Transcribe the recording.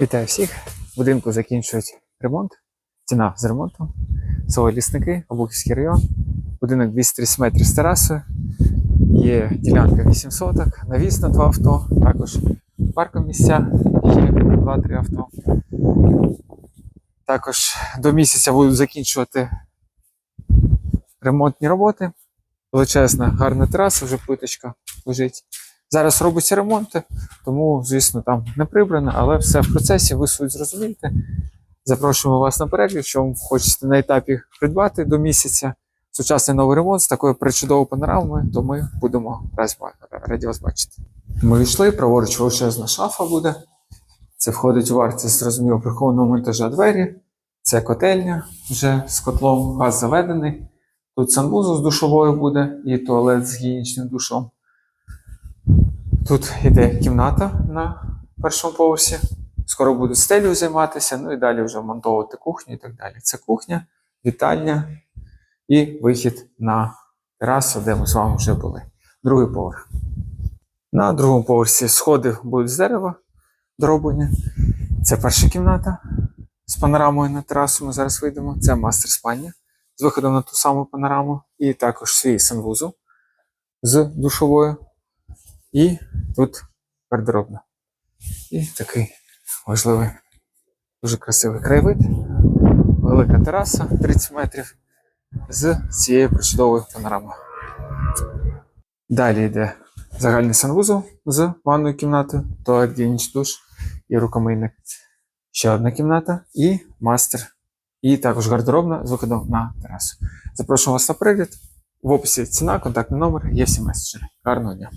Вітаю всіх. В будинку закінчують ремонт. Ціна з ремонтом. Село Лісники, Обухівський район. Будинок 230 метрів з терасою. Є ділянка 8 соток, навіс на два авто. Також парком місця є 2-3 авто. Також до місяця будуть закінчувати ремонтні роботи. Величезна, гарна тераса, вже плиточка лежить. Зараз робиться ремонт, тому, звісно, там не прибрано, але все в процесі, ви суть зрозумієте. Запрошуємо вас на перегляд, якщо ви хочете на етапі придбати до місяця сучасний новий ремонт з такою причудовою панорамою, то ми будемо раді вас бачити. Ми війшли, праворуч величезна шафа буде. Це входить у вартість, зрозуміло, прихованого монтажа двері. Це котельня вже з котлом, газ заведений. Тут санвузол з душовою буде і туалет з гігієнічним душом. Тут йде кімната на першому поверсі. Скоро будуть стелю займатися, ну і далі вже монтовувати кухню і так далі. Це кухня, вітальня і вихід на терасу, де ми з вами вже були. Другий поверх. На другому поверсі сходи будуть з дерева дроблені. Це перша кімната з панорамою на терасу. Ми зараз вийдемо. Це мастер спальня з виходом на ту саму панораму. І також свій санвузол з душовою. І тут гардеробна. І такий важливий, дуже красивий краєвид. Велика тераса 30 метрів з цією причудовою панорамою. Далі йде загальний санвузол з ванною кімнатою, туалет, гігієнічний душ і рукомийник. Ще одна кімната і мастер. І також гардеробна з виходом на терасу. Запрошую вас на перегляд. В описі ціна, контактний номер, є всі меседжери. Гарного дня!